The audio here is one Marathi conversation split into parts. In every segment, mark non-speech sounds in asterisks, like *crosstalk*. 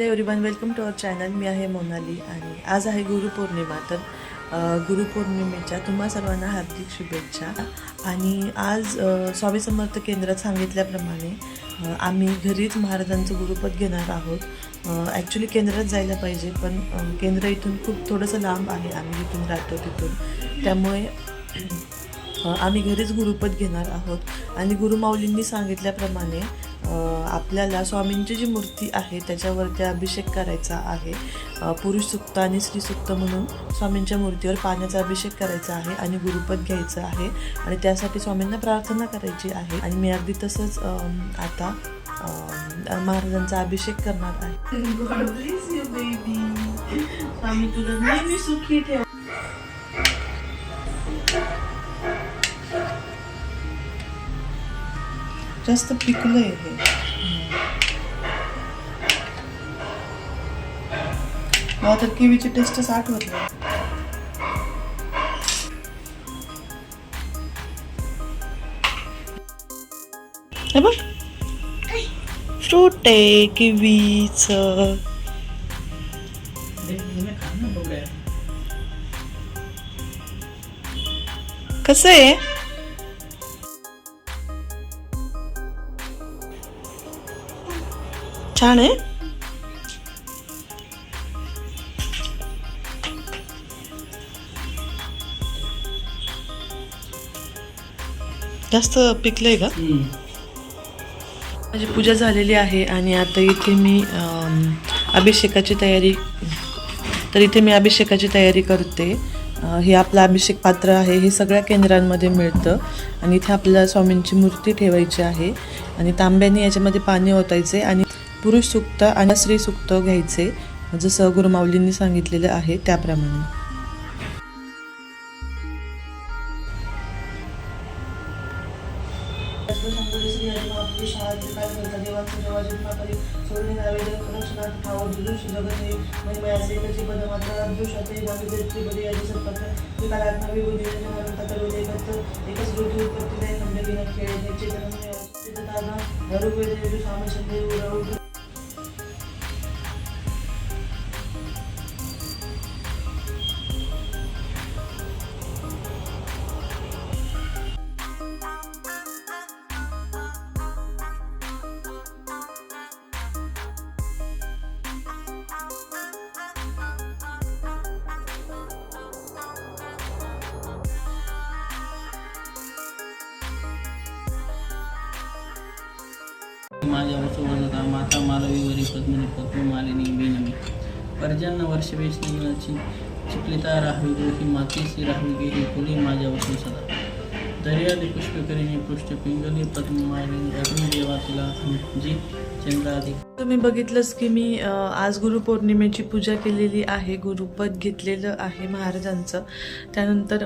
वेलकम टू अवर चॅनल मी आहे मोनाली आणि आज आहे गुरुपौर्णिमा. तर गुरुपौर्णिमेच्या तुम्हा सर्वांना हार्दिक शुभेच्छा. आणि आज स्वामी समर्थ केंद्रात सांगितल्याप्रमाणे आम्ही घरीच महाराजांचं गुरुपद घेणार आहोत. ॲक्च्युली केंद्रात जायला पाहिजे पण केंद्र इथून खूप थोडंसं लांब आहे. आम्ही इथून राहतो तिथून. त्यामुळे आम्ही घरीच गुरुपद घेणार आहोत. आणि गुरुमाऊलींनी सांगितल्याप्रमाणे आपल्याला स्वामींची जी मूर्ती आहे त्याच्यावरती अभिषेक करायचा आहे पुरुष सुक्त आणि स्त्री सुक्त म्हणून स्वामींच्या मूर्तीवर पाण्याचा अभिषेक करायचा आहे आणि गुरुपद घ्यायचं आहे आणि त्यासाठी स्वामींना प्रार्थना करायची आहे. आणि मी अगदी तसंच आता महाराजांचा अभिषेक करणार आहे. *laughs* स्वामी तुला नेहमी सुखी ठेव. जास्त पिकलंय हे. मला तर किवीची टेस्टच आठवत नाही. हे बघ. फ्रूट आहे किवीच. कसं आहे? छान आहे. जास्त पिकलंय का? माझी पूजा झालेली आहे आणि आता इथे मी अभिषेकाची तयारी तर इथे मी अभिषेकाची तयारी करते. हे आपलं अभिषेक पात्र आहे हे सगळ्या केंद्रांमध्ये मिळतं. आणि इथे आपल्याला स्वामींची मूर्ती ठेवायची आहे. आणि तांब्याने याच्यामध्ये पाणी ओतायचे आणि पुरुष सुक्त आणि स्त्री सुक्त घ्यायचे जसं गुरुमाऊलींनी सांगितलेलं आहे त्याप्रमाणे. माझ्या वसुवनता माता मालवी वरी पद्मिनी पद्ममालिनी बेनमी. पर्जन्य वर्ष वेशनिची चिपलिता राहावी दोही मातेशी राहावी गेली फुली माझ्या वसू सदा. दर्यादी पुष्पकरिणी पृष्ठ पिंगली पद्ममालिनी अग्निदेवा तुला जी चंद्राधिक तुम्ही बघितलंच की मी आज गुरुपौर्णिमेची पूजा केलेली आहे गुरुपद घेतलेलं आहे महाराजांचं. त्यानंतर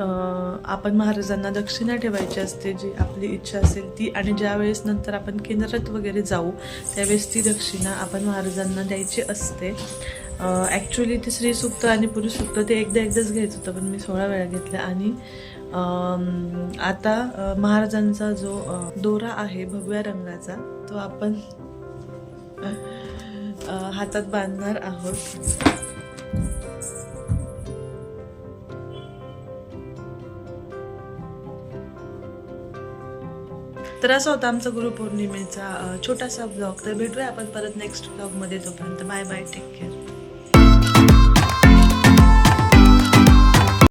आपण महाराजांना दक्षिणा ठेवायची असते जी आपली इच्छा असेल ती. आणि ज्यावेळेस नंतर आपण केंद्रात वगैरे जाऊ त्यावेळेस ती दक्षिणा आपण महाराजांना द्यायची असते. ॲक्च्युली ते स्त्री सुक्त आणि पुरुष सुक्त ते एकदा एकदाच घ्यायचं होतं पण मी सोळा वेळा घेतलं. आणि आता महाराजांचा जो दोरा आहे भगव्या रंगाचा तो आपण हातात बांधणार आहोत. तर असा होता आमचा गुरुपौर्णिमेचा छोटासा ब्लॉग तर भेटूया आपण परत नेक्स्ट ब्लॉगमध्ये तोपर्यंत. Bye bye take care